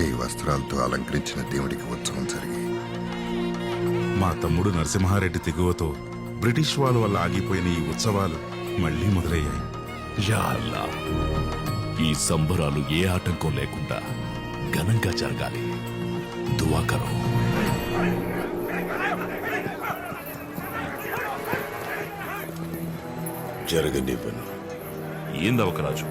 ఈ వస్త్రాలతో అలంకరించిన దేవుడికి ఉత్సవం జరిగి. మా తమ్ముడు నరసింహారెడ్డి తెగువతో బ్రిటిష్ వాళ్ళ వల్ల ఆగిపోయిన ఈ ఉత్సవాలు మళ్ళీ మొదలయ్యాయి. యా అల్లా ఈ సంబరాలు ఏ ఆటంకం లేకుండా ఘనంగా జరగాలి. దువా కరో జరగనివ్వను ఏందవకరాజు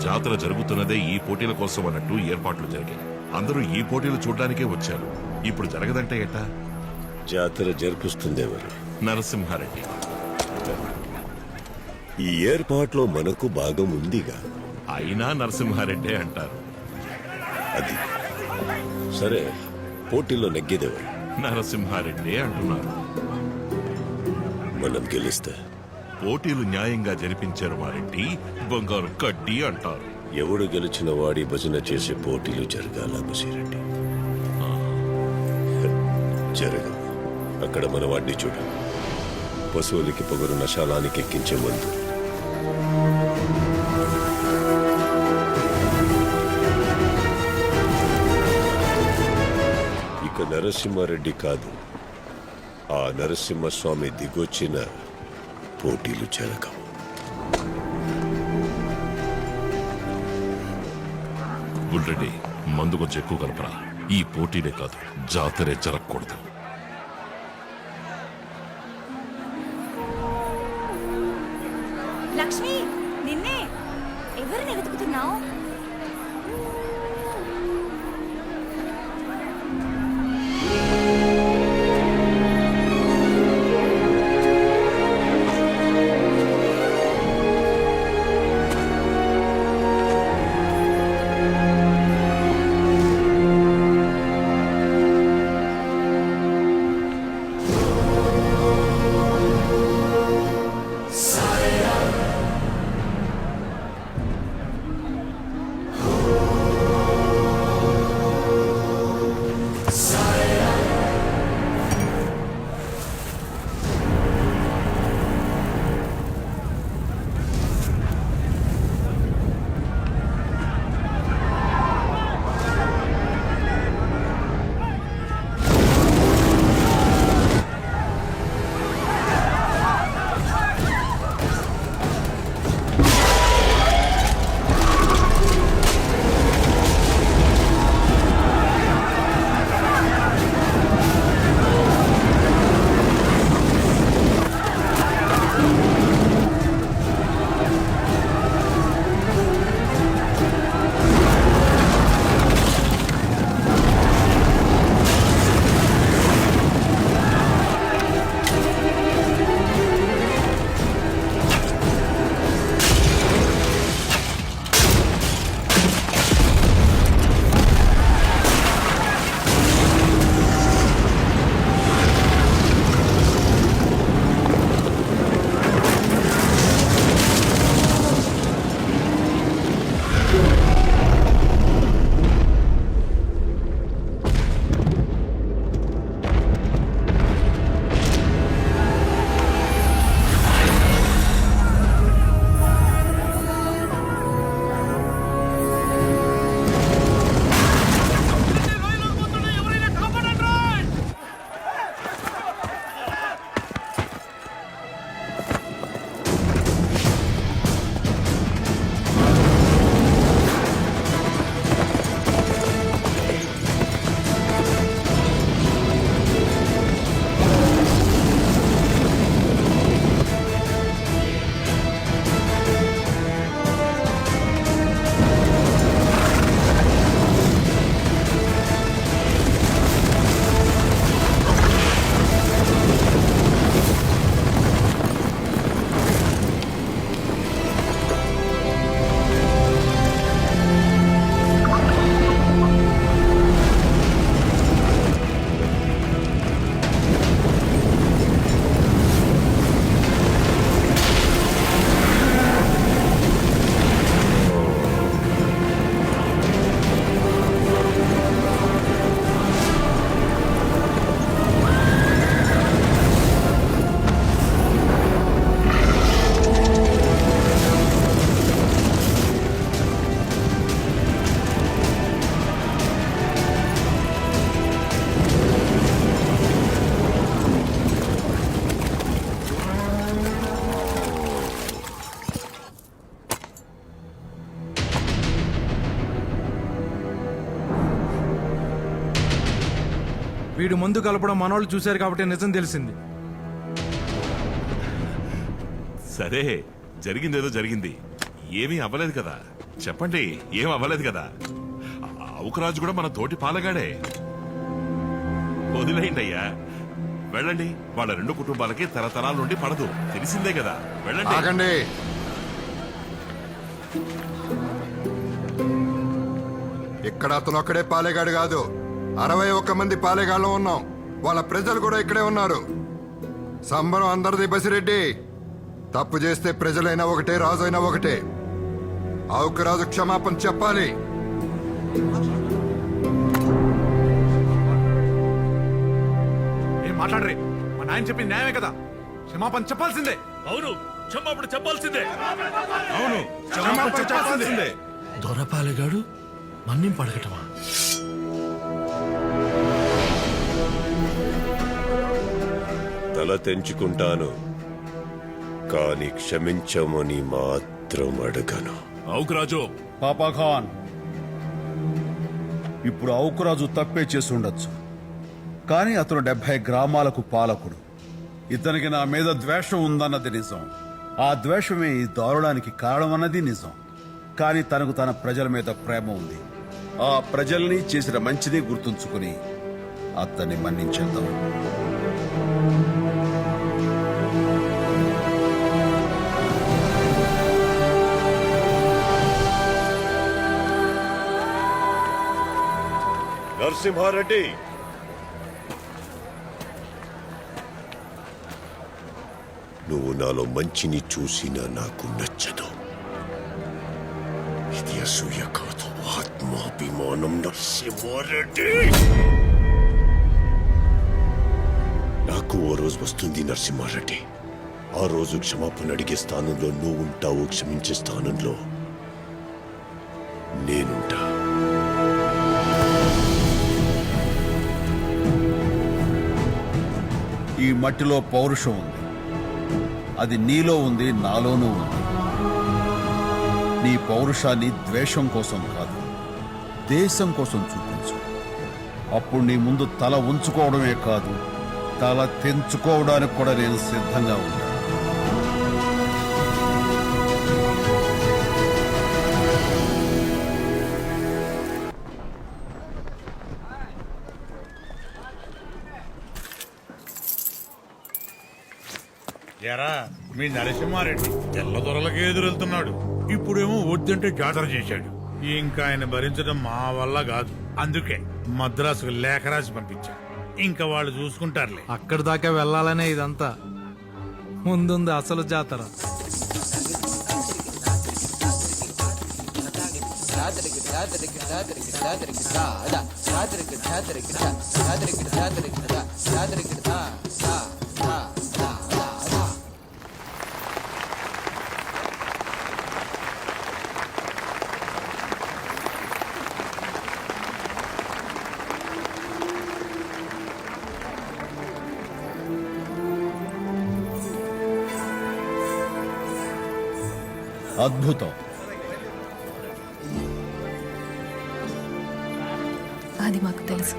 జాతర జరుగుతున్నదే ఈ పోటీల కోసం అన్నట్టు ఏర్పాట్లు జరిగాయి. అందరూ ఈ పోటీలు చూడడానికే వచ్చారు. ఇప్పుడు జరగదంటే ఎట్టా? జాతర జరిపిస్తుందెవరు నరసింహారెడ్డి. ఈ ఏర్పాట్లో మనకు భాగం ఉందిగా? అయినా నరసింహారెడ్డే అంటారు. అది. సరే పోటీలో నెగ్గేదెవరు? నరసింహారెడ్డి అంటున్నారు. మనం గెలిస్తే? పోటీలు న్యాయంగా జరిపించారు వారెడ్డి బంగారు కడ్డీ అంటారు. ఎవడు గెలిచిన వాడి భజన చేసే పోటీలు జరగాల బసిరెడ్డి? జరగ అక్కడ మన వాడిని చూడు. పశువులకి పొగరు నశాలానికి ఎక్కించే మందు. ఇక నరసింహారెడ్డి కాదు. ఆ నరసింహస్వామి దిగొచ్చిన పోటీలు జరగవు. బుల్రెడ్డి మందు కొంచెం ఎక్కువ కలపరా. ఈ పోటీలే కాదు జాతరే జరగకూడదు. లక్ష్మి నిన్నే ఎవరిని వెతుకుతున్నావు? వీడు మందు కలపడం మనోళ్ళు చూశారు కాబట్టి నిజం తెలిసింది. సరే జరిగిందేదో జరిగింది. ఏమీ అవ్వలేదు కదా. చెప్పండి ఏం అవ్వలేదు కదా. అవుకరాజు కూడా మన తోటి పాలగాడే. వదిలేయండి అయ్యా వెళ్ళండి వాళ్ళ రెండు కుటుంబాలకి తరతరాల నుండి పడదు. తెలిసిందే కదా. వెళ్ళండి. ఆగండి. ఇక్కడ అతను ఒక్కడే పాలేగాడు కాదు. అరవై ఒక్క మంది పాలేగాళ్ళు ఉన్నాం. వాళ్ళ ప్రజలు కూడా ఇక్కడే ఉన్నారు. సంబరం అందరిది బసిరెడ్డి. తప్పు చేస్తే ప్రజలైనా ఒకటే రాజు అయినా ఒకటే. ఆవుకు రాజు క్షమాపణ చెప్పాలి. ఏం మాట్లాడరే? మా నాయన చెప్పింది న్యాయమే కదా. క్షమాపణ చెప్పాల్సిందే. అవును క్షమాపణ చెప్పాల్సిందే. అవును క్షమాపణ చెప్పాల్సిందే. దొరపాలెగాడు మన్నింపు అడగటమా తల తెంచుకుంటాను. కానీ క్షమించమని మాత్రం అడగను. అవుకరాజు పాపాఖాన్! ఇప్పుడు ఔకురాజు తప్పే చేసి ఉండొచ్చు కానీ అతను డెబ్బై గ్రామాలకు పాలకుడు. ఇతనికి నా మీద ద్వేషం ఉందన్నది నిజం. ఆ ద్వేషమే ఈ దారుణానికి కారణమన్నది నిజం. కానీ తనకు తన ప్రజల మీద ప్రేమ ఉంది. ఆ ప్రజల్ని చేసిన మంచిని గుర్తుంచుకుని అతన్ని మన్నించేద్దాం. నరసింహారెడ్డి. నువ్వు నాలో మంచిని చూసినా నాకు నచ్చదు. ఇది అసూయ కాదు ఆత్మాభిమానం నరసింహారెడ్డి. నాకు ఓ రోజు వస్తుంది నరసింహారెడ్డి. ఆ రోజు క్షమాపణ అడిగే స్థానంలో నువ్వు ఉంటావు క్షమించే స్థానంలో నేనుంటా. మట్టిలో పౌరుషం ఉంది. అది నీలో ఉంది నాలోనూ ఉంది. నీ పౌరుషాన్ని ద్వేషం కోసం కాదు దేశం కోసం చూపించు. అప్పుడు నీ ముందు తల ఉంచుకోవడమే కాదు తల తెంచుకోవడానికి కూడా నేను సిద్ధంగా ఉంటాను ఎరా మీ నరసింహారెడ్డి తెల్లదొరలకే ఎదురెళ్తున్నాడు ఇప్పుడేమో వద్దంటే జాతర చేశాడు ఇంకా ఆయన భరించడం మా వల్ల కాదు అందుకే మద్రాసుకు లేఖ రాసి పంపించా ఇంకా వాళ్ళు చూసుకుంటారులే అక్కడి దాకా వెళ్ళాలనే ఇదంతా ముందుంది అసలు జాతర అద్భుతం. అది మాకు తెలుసు.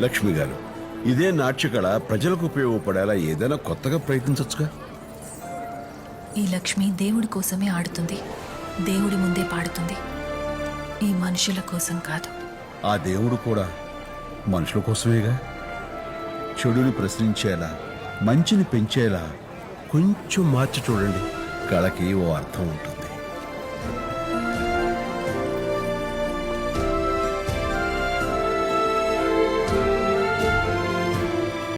లక్ష్మి గారు ఇదే నాట్యకళ ప్రజలకు ఉపయోగపడేలా ఏదైనా కొత్తగా ప్రయత్నించవచ్చుగా ఈ లక్ష్మి దేవుడి కోసమే ఆడుతుంది. దేవుడి ముందే పాడుతుంది. ఈ మనుషుల కోసం కాదు. ఆ దేవుడు కూడా మనుషుల కోసమేగా? చెడుని ప్రశ్నించేలా మంచిని పెంచేలా కొంచెం మార్చి చూడండి. కళకి ఓ అర్థం ఉంటుంది.